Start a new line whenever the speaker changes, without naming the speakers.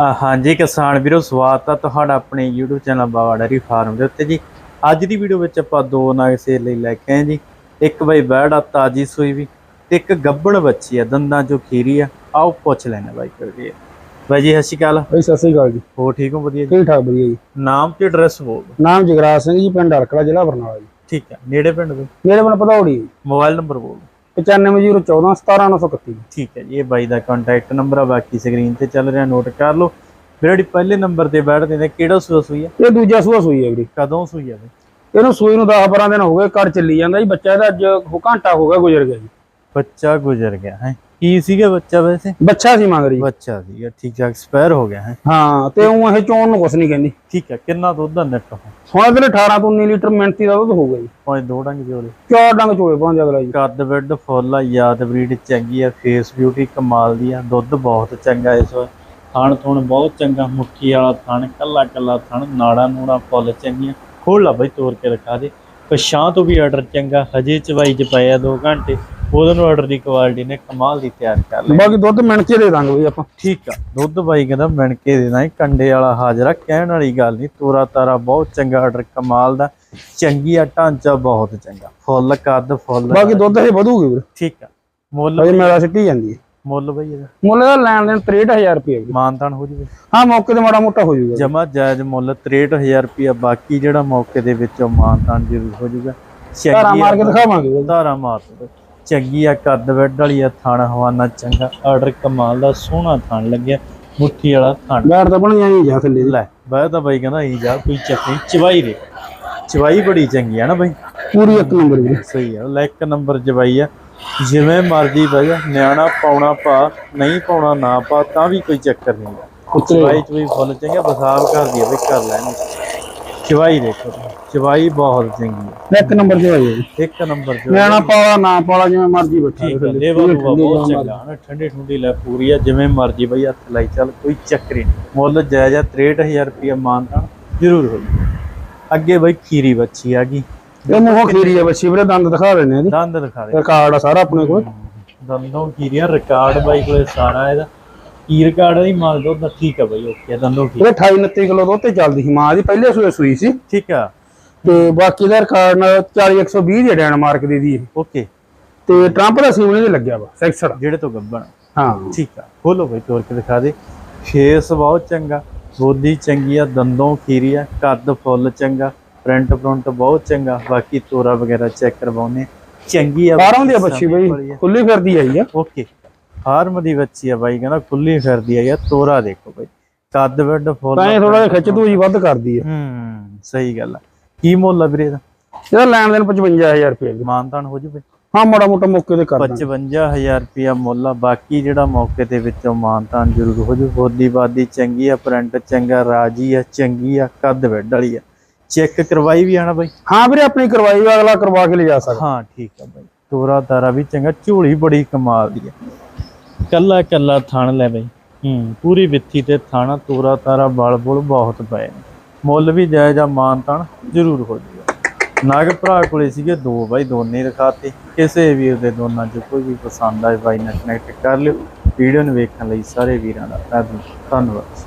ਹਾਂਜੀ ਕਿਸਾਨ ਵੀਰੋ ਸਵਾਗਤ ਆ ਤੁਹਾਡਾ ਆਪਣੇ YouTube channel Bawa dairy farm ਦੇ ਉੱਤੇ ਜੀ। ਅੱਜ ਦੀ ਵੀਡੀਓ ਵਿੱਚ ਆਪਾਂ ਦੋ ਨਗ ਸੇਲ ਲਈ ਲੈ ਕੇ ਆਏ ਜੀ। ਇੱਕ ਬਈ ਬੈੜ ਆ ਤਾਜੀ ਸੂਈ ਵੀ ਤੇ ਇੱਕ ਗੱਬੜ ਬੱਚੀ ਆ ਦੰਦਾਂ ਚੋਂ ਖੀਰੀ ਆ। ਆਓ ਪੁੱਛ ਲੈਣਾ ਬਾਈ ਕਰਕੇ ਬਾਈ ਜੀ ਸਤਿ ਸ਼੍ਰੀ ਅਕਾਲ।
ਬਈ ਸਤਿ ਸ੍ਰੀ ਅਕਾਲ ਜੀ।
ਹੋ ਠੀਕ ਹੋ? ਵਧੀਆ ਜੀ?
ਠੀਕ ਠਾਕ ਵਧੀਆ ਜੀ।
ਨਾਮ ਤੇ ਐਡਰੈਸ ਬੋਲ।
ਨਾਮ ਜਗਰਾਜ ਸਿੰਘ ਜੀ ਪਿੰਡ ਅਰਕਲਾ ਜ਼ਿਲ੍ਹਾ ਬਰਨਾਲਾ ਜੀ।
ਠੀਕ ਹੈ ਨੇੜੇ ਪਿੰਡ ਦੇ?
ਮੇਰੇ ਮਨ ਪਧੌੜੀ
ਮੋਬਾਈਲ ਨੰਬਰ ਬੋਲ ਦਿਓ।
9514 17931
ਠੀਕ ਹੈ ਜੀ ਇਹ ਬਾਈ ਦਾ ਕੰਟੈਕਟ ਨੰਬਰ ਆ ਬਾਕੀ ਸਕਰੀਨ ਤੇ ਚੱਲ ਰਿਹਾ ਨੋਟ ਕਰ ਲਓ। ਵੀਰੇ ਜਿਹੜੀ ਪਹਿਲੇ ਨੰਬਰ ਤੇ ਬੈਠਦੇ ਨੇ ਕਿਹੜਾ ਸੂਆ ਸੂਈ ਆ?
ਇਹ ਦੂਜਾ ਸੂਆ ਸੂਈ ਹੈ ਵੀਰੇ।
ਕਦੋਂ ਸੂਈ ਆ ਬਈ
ਇਹਨੂੰ ਸੂਈ ਨੂੰ 10 12 ਦਿਨ ਹੋ ਗਏ ਘਰ ਚੱਲੀ ਜਾਂਦਾ ਜੀ। ਬੱਚਾ ਇਹਦਾ ਅੱਜ ਹੋ ਘੰਟਾ ਹੋ ਗਿਆ ਗੁਜ਼ਰ ਗਿਆ ਜੀ।
ਬੱਚਾ ਗੁਜ਼ਰ ਗਿਆ ਹੈ। ਕੀ ਸੀਗਾ ਬੱਚਾ ਵੈਸੇ?
ਬੱਚਾ ਸੀ ਮੰਗ ਰਹੀ
ਬੱਚਾ ਸੀਗਾ ਠੀਕ ਠਾਕ ਐਕਸਪਾਇਰ ਹੋ ਗਿਆ ਹੈ।
ਹਾਂ ਤੇ ਉਹ ਇਹ ਚੋਣ ਨੂੰ ਕੁਛ ਨਹੀਂ ਕਹਿੰਦੀ।
ਠੀਕ ਹੈ ਕਿੰਨਾ ਦੁੱਧ ਦਾ ਨੈਟ ਹੋ
ਹੁਣ ਲਈ 18 ਤੋਂ 19 ਲੀਟਰ ਮਿੰਟੀ ਦਾ ਦੁੱਧ ਹੋਊਗਾ ਜੀ।
ਪੰਜ ਦੋ ਡੰਗ ਜੋੜੇ
ਚਾਰ ਡੰਗ ਚੋਲੇ ਪਾਉਂਦੇ ਅਗਲਾ ਜੀ
ਕੱਦ ਬੈੱਡ ਫੁੱਲ ਆ ਯਾਦ ਬਰੀਡ ਚੰਗੀ ਆ ਫੇਸ ਬਿਊਟੀ ਕਮਾਲ ਦੀ ਆ ਦੁੱਧ ਬਹੁਤ ਚੰਗਾ ਇਸ ਵਾਰ। ਥਣ ਥੁਣ ਬਹੁਤ ਚੰਗਾ ਮੁੱਠੀ ਵਾਲਾ ਥਣ ਕੱਲਾ ਕੱਲਾ ਥਣ ਨਾੜਾ ਨੂੜਾ ਫੁੱਲ ਚੰਗੀਆਂ। ਖੋਲ ਲਾ ਬਈ ਤੋੜ ਕੇ ਦਿਖਾ ਦੇ। ਪਛਾਂ ਤੋਂ ਵੀ ਆਰਡਰ ਚੰਗਾ ਹਜੇ ਚਵਾਈ ਚ ਪਏ ਆ 2 ਘੰਟੇ। ਉਹਦੋਂ ਨੂੰ ਆਰਡਰ ਦੀ ਕੁਆਲਿਟੀ ਨੇ ਕਮਾਲ ਦੀ ਤਿਆਰ ਕਰ ਲਈ।
ਬਾਕੀ ਦੁੱਧ ਮਿੰਟ 'ਚ ਦੇ ਦਾਂਗੇ ਬਈ ਆਪਾਂ।
ਠੀਕ ਆ ਦੁੱਧ ਬਾਈ ਕਹਿੰਦਾ ਮਿਣ ਕੇ ਦੇਣਾ ਹੀ ਕੰਡੇ ਵਾਲਾ ਹਾਜ਼ਰਾ ਕਹਿਣ ਵਾਲੀ ਗੱਲ ਨਹੀਂ ਤੋਰਾ ਤਾਰਾ ਬਹੁਤ ਚੰਗਾ ਆਰਡਰ ਕਮਾਲ ਦਾ ਚੰਗੀ ਆ ਢਾਂਚਾ ਬਹੁਤ ਚੰਗਾ ਫੁੱਲ ਕੱਦ ਫੁੱਲ
ਬਾਕੀ ਦੁੱਧ ਇਹ ਵਧੂਗੀ ਵੀਰੇ।
ਠੀਕ ਆ ਮੁੱਲ
ਬਈ ਮੇਰਾ ਸਿੱਟੀ ਜਾਂਦੀ ਹੈ।
ਮੁੱਲ ਬਈ ਇਹਦਾ।
ਮੁੱਲ ਦਾ ਲੈਣ ਦੇਣ 63000 ਰੁਪਏ
ਮਾਨਤਾਨ ਹੋ ਜੂਵੇ
ਹਾਂ ਮੌਕੇ ਤੇ ਮਾੜਾ ਮੋਟਾ ਹੋ ਜਾਊਗਾ
ਜਮਾ ਜਾਇਜ਼ ਮੁੱਲ 63000 ਰੁਪਿਆ ਬਾਕੀ ਜਿਹੜਾ ਮੌਕੇ ਦੇ ਵਿੱਚੋਂ ਮਾਨਤਾਨ ਜ਼ਰੂਰ ਹੋ ਜੂਗਾ।
ਧਾਰਾ ਮਾਰ ਕੇ ਦਿਖਾਵਾਂਗੇ।
ਧਾਰਾ ਮਾਰ ਦਿਓ। ਚੰਗੀ ਆ ਕੱਦ ਬੈੱਡ ਵਾਲੀ ਆ ਥਣ ਹਵਾਨਾ ਚੰਗਾ। ਆਰਡਰ ਕਮਾਲ ਦਾ ਸੋਹਣਾ ਥਣ ਲੱਗਿਆ ਮੁੱਠੀ ਵਾਲਾ ਥਣ।
ਬੈਠ ਤਾਂ ਬਣ ਜਾਣੀ ਜਾ ਥੱਲੇ।
ਲੈ ਬਾਈ ਤਾਂ ਬਾਈ ਕਹਿੰਦਾ ਹੀ ਜਾ ਕੋਈ ਚੱਕਰੀ ਚਵਾਈ ਦੇ। ਚਵਾਈ ਬੜੀ ਚੰਗੀ ਆ ਨਾ ਬਾਈ।
ਪੂਰੀ ਇੱਕ ਨੰਬਰ ਵੀਰੇ
ਸਹੀ ਆ ਲੈ ਇੱਕ ਨੰਬਰ ਜਵਾਈ ਆ। ਜਿਵੇਂ ਮਰਜ਼ੀ ਬਈ ਨਿਆਣਾ ਪਾਉਣਾ ਪਾ ਨਹੀਂ ਪਾਉਣਾ ਨਾ ਪਾ ਤਾਂ ਵੀ ਕੋਈ ਚੱਕਰ ਨਹੀਂ। ਚਵਾਈ ਚ ਵੀ ਫੁੱਲ ਚੰਗਾ ਬਸਾਬ ਕਰਦੀ ਆ ਬਈ ਕਰ ਲੈਣੀ ਚਵਾਈ ਦੇਖੋ ਚਵਾਈ ਬਹੁਤ ਚੰਗੀ ਆ
ਇੱਕ ਨੰਬਰ ਤੇ ਆਈ ਜੀ।
ਇੱਕ ਨੰਬਰ
ਨਿਆਣਾ ਪਾਲਾ ਨਾ ਪਾਲਾ ਜਿਵੇਂ ਮਰਜ਼ੀ ਬੱਠਾ
ਠੀਕ ਹੈ ਲੇਵਾ ਲੂਵਾ ਬਹੁਤ ਚੰਗਾ ਨਾ ਠੰਡੀ ਠੁੰਡੀ ਲੈ ਪੂਰੀ ਆ ਜਿਵੇਂ ਮਰਜ਼ੀ ਬਈ ਹੱਥ ਲਾਈ ਚੱਲ ਕੋਈ ਚੱਕਰੀ ਨਹੀਂ। ਮੁੱਲ ਜਾਇਜ਼ ਆ 63000 ਰੁਪਏ ਮਾਨਤਾ ਜ਼ਰੂਰ ਹੋ ਅੱਗੇ ਬਈ ਖੀਰੀ ਬੱਚੀ ਆ ਗਈ।
ਇਹ ਮੂੰਹੋਂ ਖੀਰੀ ਆ ਬੱਚੀ ਵੀਰੇ ਦੰਦ ਦਿਖਾ ਇਹਦੇ
ਦੰਦ ਦਿਖਾ ਦੇ।
ਰਿਕਾਰਡ ਆ ਸਾਰਾ ਆਪਣੇ ਕੋਲ।
ਦੰਦੋਂ ਖੀਰੀਆਂ ਰਿਕਾਰਡ ਬਾਈ ਕੋਲੇ ਸਾਰਾ ਇਹਦਾ। ਕੀ ਰਿਕਾਰਡ ਹੈ ਮਾਲ ਦੁੱਧ ਦਾ ਠੀਕ ਆ ਬਾਈ ਓਕੇ ਦੰਦੋਂ ਕੀ
ਇਹ 28 29 ਕਿਲੋ ਦੁੱਧ ਤੇ ਚੱਲਦੀ ਸੀ ਮਾਂ ਦੀ ਪਹਿਲੇ ਸੂਏ ਸੂਈ ਸੀ।
ਠੀਕ ਆ।
ਤੇ ਬਾਕੀ ਦਾ ਰਿਕਾਰਡ ਨਾਲ 40 120 ਦੀ ਡੈਨਮਾਰਕ ਦੀ ਦੀ।
ਓਕੇ
ਤੇ ਟਰੰਪ ਦਾ ਸੀਮਣੇ ਤੇ ਲੱਗਿਆ ਵਾ ਸੈਕਸੜ।
ਜਿਹੜੇ ਤੋਂ ਗੱਬਣ।
ਹਾਂ।
ਠੀਕ ਆ। ਖੋਲੋ ਬਈ ਤੋੜ ਕੇ ਦਿਖਾ ਦੇ। ਫੇਸ ਬਹੁਤ ਚੰਗਾ ਬੋਦੀ ਚੰਗੀ ਆ ਦੰਦੋਂ ਖੀਰੀ ਆ ਕੱਦ ਫੁੱਲ ਚੰਗਾ ਪ੍ਰਿੰਟ ਪ੍ਰਿੰਟ ਬਹੁਤ ਚੰਗਾ ਬਾਕੀ ਤੋਰਾ ਵਗੈਰਾ ਚੈੱਕ ਕਰਵਾਉਨੇ ਚੰਗੀ ਆ।
ਬਾਹਰੋਂ ਦੀ ਬੱਚੀ ਬਈ ਖੁੱਲੀ ਫਿਰਦੀ ਆਈ ਆ।
ਓਕੇ ਫਾਰਮ ਦੀ ਬੱਚੀ ਆ ਬਾਈ ਕਹਿੰਦਾ ਖੁੱਲੀ ਫਿਰਦੀ ਆ ਯਾਰ ਤੋਰਾ ਦੇਖੋ ਬਾਈ। ਕੱਦ ਵੱਡ ਫੁੱਲ
ਤਾਂ ਇਹ ਥੋੜਾ ਜਿਹਾ ਖਿੱਚ ਤੂੰ ਜੀ ਵੱਧ ਕਰਦੀ ਆ।
ਹੂੰ ਸਹੀ ਗੱਲ ਆ। ਕੀ ਮੁੱਲ ਆ ਵੀਰੇ ਦਾ
ਇਹਦਾ ਲੈਣ ਦੇਣ 55000 ਰੁਪਏ।
ਮਾਨਤਾਨ ਹੋ ਜੂਵੇ
ਹਾਂ ਮਾੜਾ ਮੋਟਾ ਮੌਕੇ ਤੇ ਕਰ ਦਾਂਗੇ
55000 ਰੁਪਿਆ ਮੁੱਲ ਆ ਬਾਕੀ ਜਿਹੜਾ ਮੌਕੇ ਦੇ ਵਿੱਚੋਂ ਮਾਨਤਾਨ ਜ਼ਰੂਰ ਹੋ ਜੂ। ਬੋਦੀ ਬਾਦੀ ਚੰਗੀ ਆ ਪ੍ਰਿੰਟ ਚੰਗਾ ਰਾਜੀ ਆ ਚੰਗੀ ਆ ਕੱਦ ਵੱਡ ਵਾਲੀ ਆ। ਚੈੱਕ ਕਰਵਾਈ ਵੀ ਆਣਾ ਬਾਈ?
ਹਾਂ ਵੀਰੇ ਆਪਣੀ ਕਰਵਾਈ ਅਗਲਾ ਕਰਵਾ ਕੇ ਲਿਜਾ ਸਕਦਾ।
ਹਾਂ ਠੀਕ ਆ ਬਾਈ। ਤੋਰਾ ਤਾਰਾ ਵੀ ਚੰਗਾ ਝੋਲੀ ਬੜੀ ਕਮਾਲ ਦੀ ਆ। ਕੱਲਾ ਕੱਲਾ ਥਣ ਲੈ ਬਾਈ ਹੂੰ, ਪੂਰੀ ਵਿੱਥੀ ਤੇ ਥਾਣਾ, ਤੋਰਾ ਤਾਰਾ, ਬਲ ਬੁਲ ਬਹੁਤ ਪਏ ਨੇ। ਮੁੱਲ ਵੀ ਜਾਇਜ਼ ਆ ਮਾਨਤਾਨ ਜ਼ਰੂਰ ਹੋ ਜੂਗਾ ਨਾਗ ਭਰਾ ਕੋਲੇ ਸੀਗੇ ਦੋ ਬਾਈ, ਦੋਨੇ ਰਖਾਤੇ। ਕਿਸੇ ਵੀਰ ਦੇ ਦੋਨਾਂ ਚ ਕੋਈ ਵੀ ਪਸੰਦ ਆਏ, ਬਾਈ ਨਾਲ ਕਨੈਕਟ ਕਰ ਲਿਓ। ਵੀਡੀਓ ਨੂੰ ਵੇਖਣ ਲਈ ਸਾਰੇ ਵੀਰਾਂ ਦਾ ਧੰਨਵਾਦ।